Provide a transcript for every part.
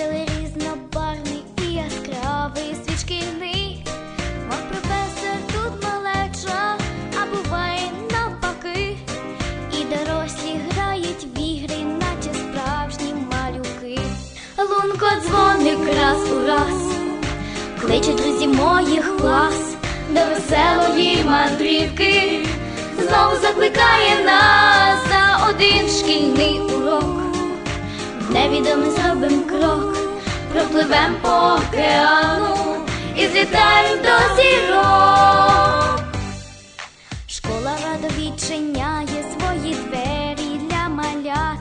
веселий, різнобарний і яскравий світ шкільний. Мов професор тут малеча, а буває навпаки, і дорослі грають в ігри, наче справжні малюки. Лунко дзвоник раз у раз, кличе друзі моїх клас, до веселої мандрівки, знову закликає нас за один шкільний урок. Невідомий зробим крок пропливем по океану і злітаєм до зірок. Школа радо відчиняє свої двері для малят.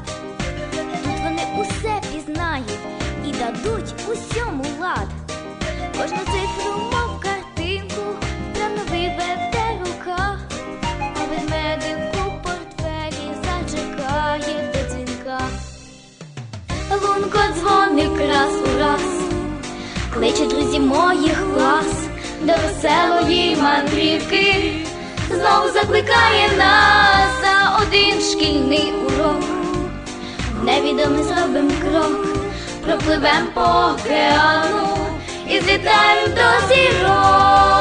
Тут вони усе пізнають і дадуть усьому лад. Кожну цифру, кличе друзі моїх клас до веселої мандрівки, знову закликає нас за один шкільний урок. Невідомий зробим крок, пропливем по океану і злітаємо до зірок.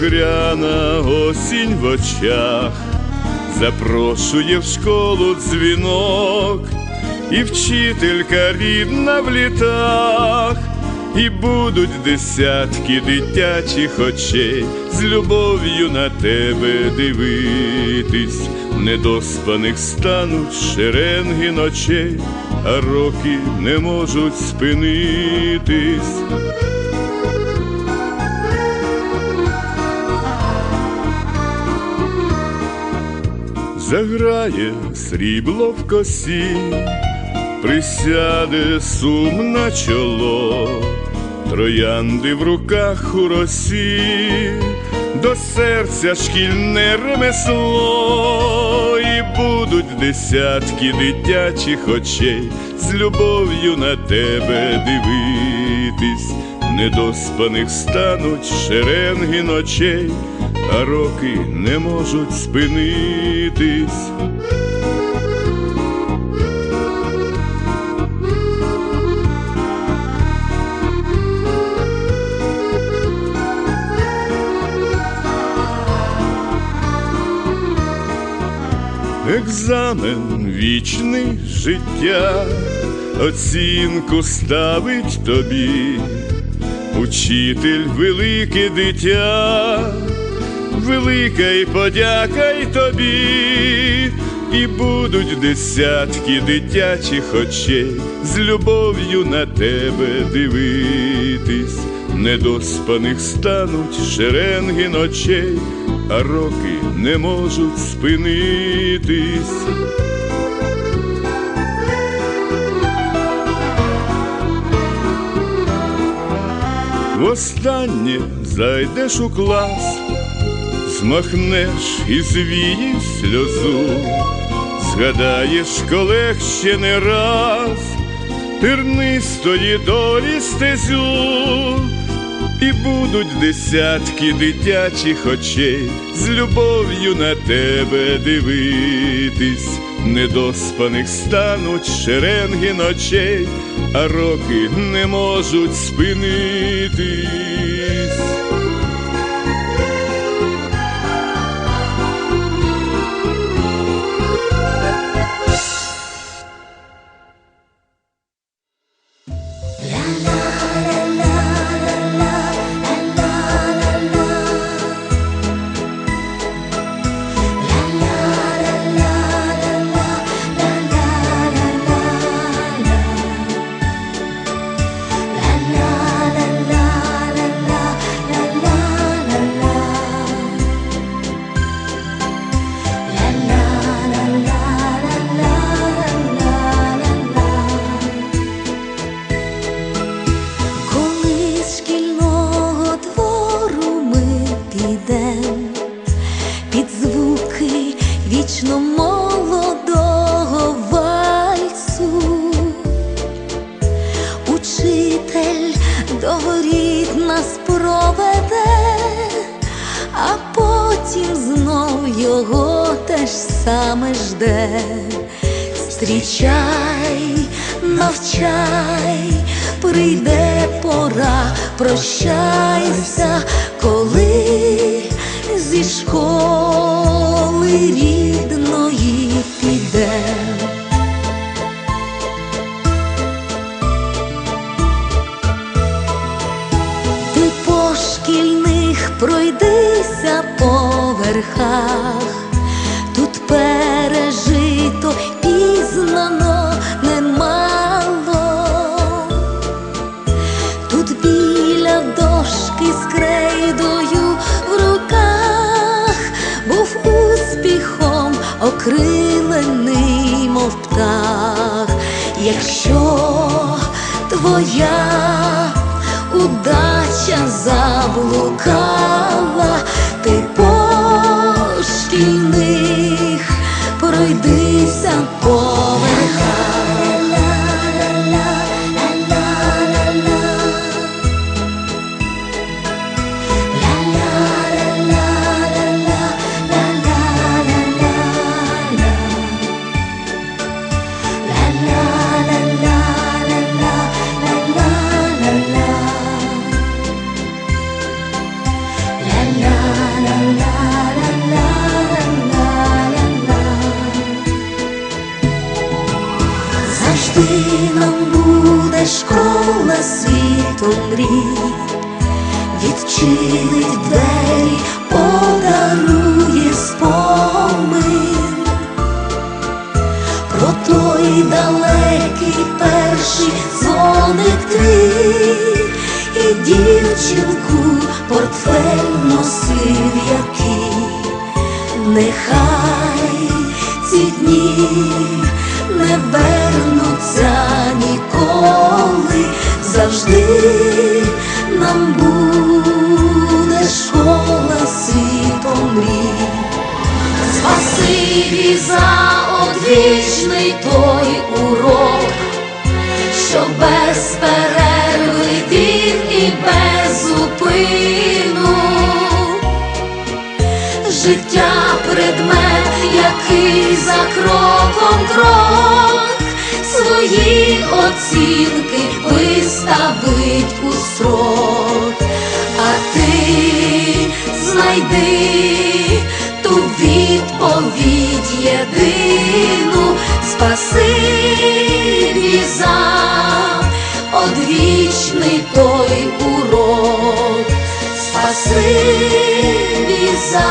Багряна осінь в очах, запрошує в школу дзвінок, і вчителька рідна в літах, і будуть десятки дитячих очей. З любов'ю на тебе дивитись, недоспаних стануть шеренги ночей, а роки не можуть спинитись. Заграє срібло в косі, присяде сум на чоло, троянди в руках у росі, до серця шкільне ремесло, і будуть десятки дитячих очей з любов'ю на тебе дивитись, недоспаних стануть шеренги ночей, а роки не можуть спинитись. Екзамен вічний життя, оцінку ставить тобі, учитель велике дитя, велика й подяка й тобі, і будуть десятки дитячих очей з любов'ю на тебе дивитись, недоспаних стануть шеренги ночей, а роки не можуть спинитись. Востаннє зайдеш у клас, змахнеш і звіє сльозу, згадаєш колег ще не раз, тернистої долі стезю, і будуть десятки дитячих очей з любов'ю на тебе дивитись, недоспаних стануть шеренги ночей, а роки не можуть спинитись. Його ж саме жде. Зустрічай, навчай, прийде пора, прощайся, коли зі школи рідної підем. 好。Не вернуться ніколи, завжди нам буде школа світом мрій. Спасибі за одвічний той урок, що без перерви він і без зупину життя предмет, який за кроком крок свої оцінки виставить у строк, а ти знайди ту відповідь єдину, спасибі за одвічний той урок. Спасибі за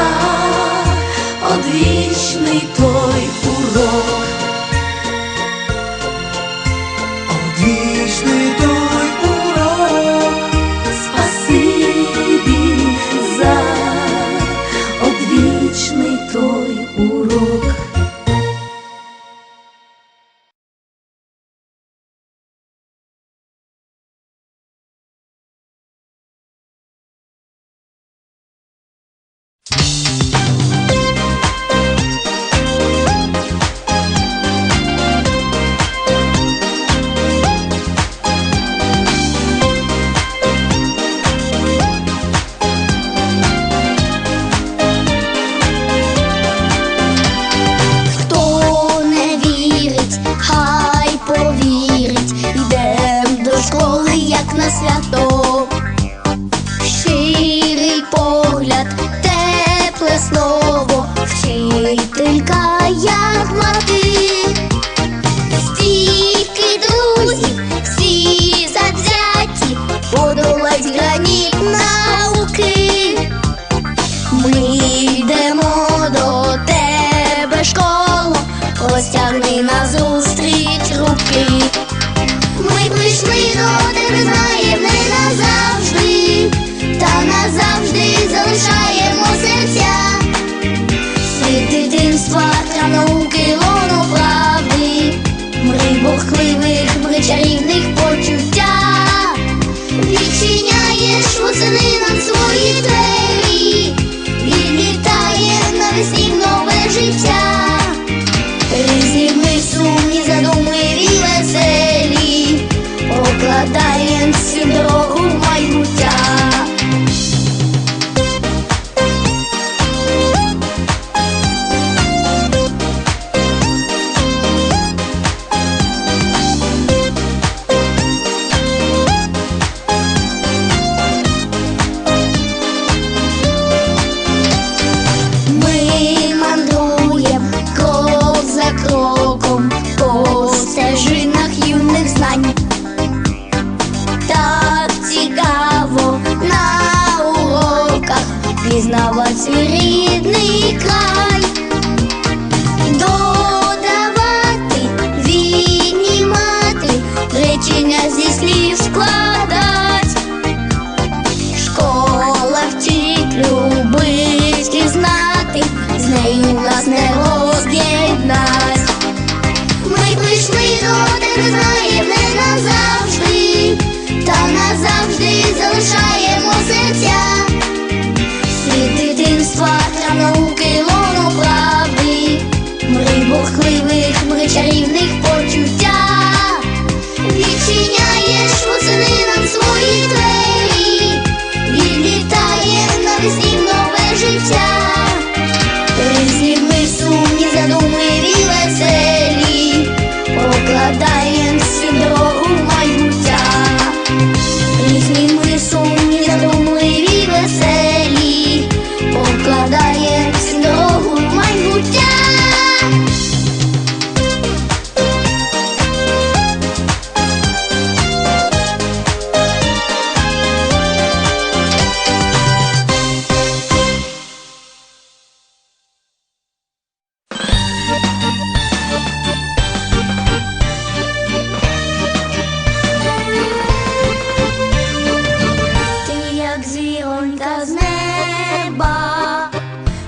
Ти як зіронька з неба,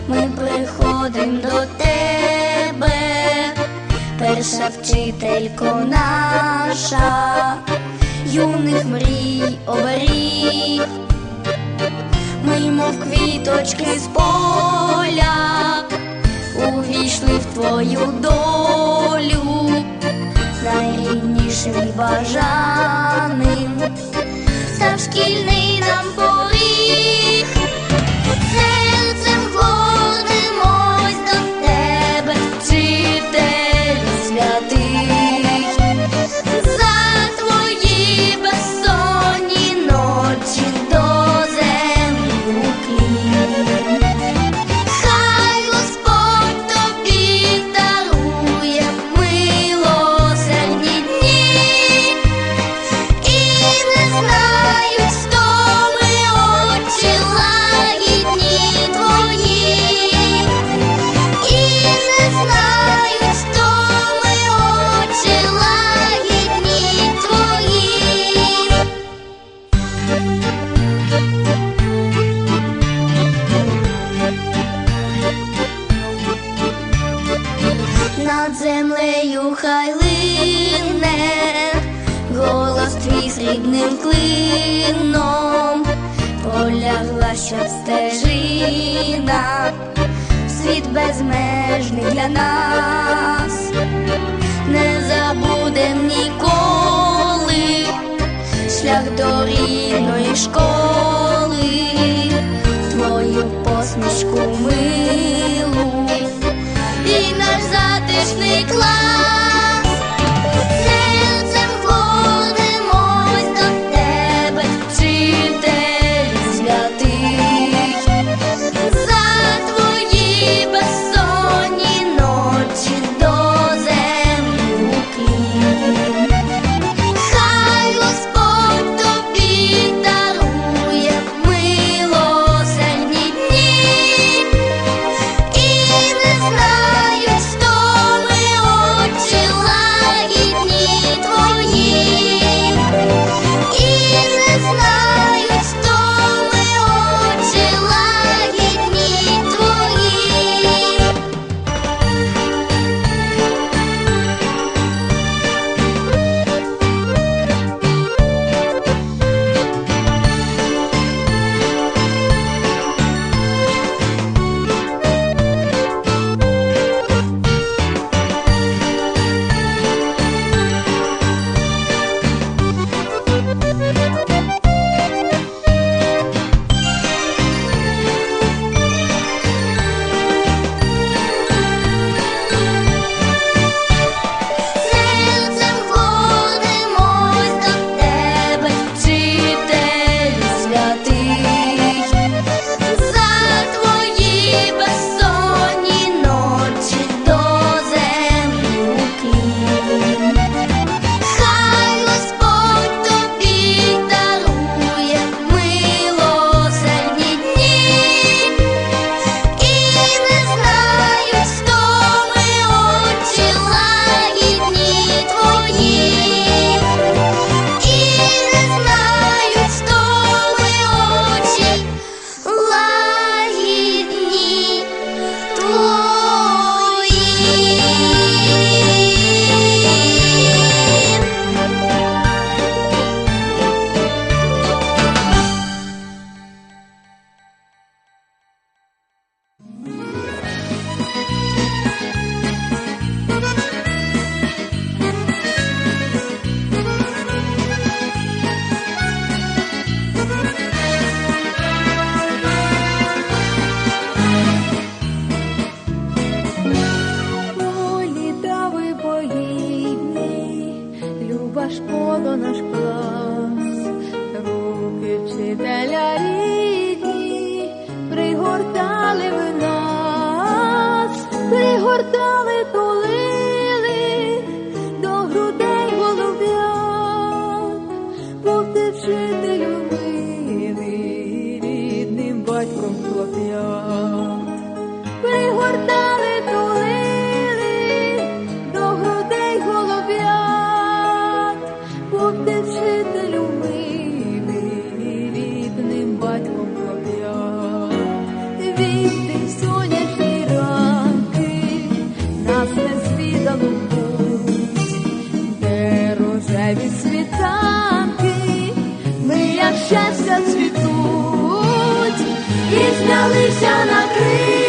ми приходим до тебе, перша вчителько наша, юних мрій оберіг. Ми, мов квіточки з поля війшли в твою долю, найріднішим і бажаним, став шкільний нам бой. належний для нас, не забудем ніколи, шлях до рідної школи, твою посмішку милу і наш затишний клас. importa все цвітуть, і знялися на криль.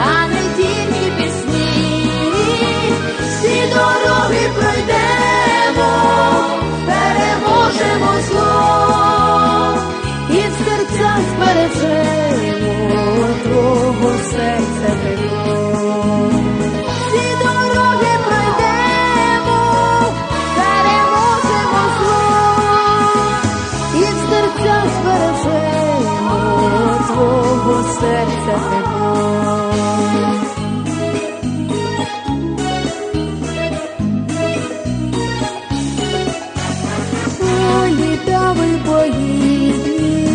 а не тільки пісні, всі дороги пройдемо, переможемо і в серцях збережемо твого серця. Серце, тепло. Літави поїдні,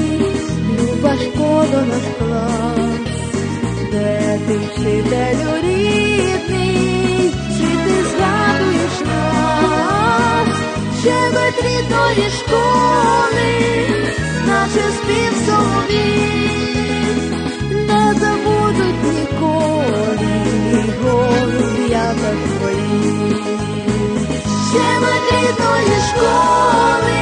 ну, люба шкода наш клас, де ти вчителю рідний, чи ти згадуєш нас, ще рідної школи, наче спів соловій. твоїх. Ще ми школи.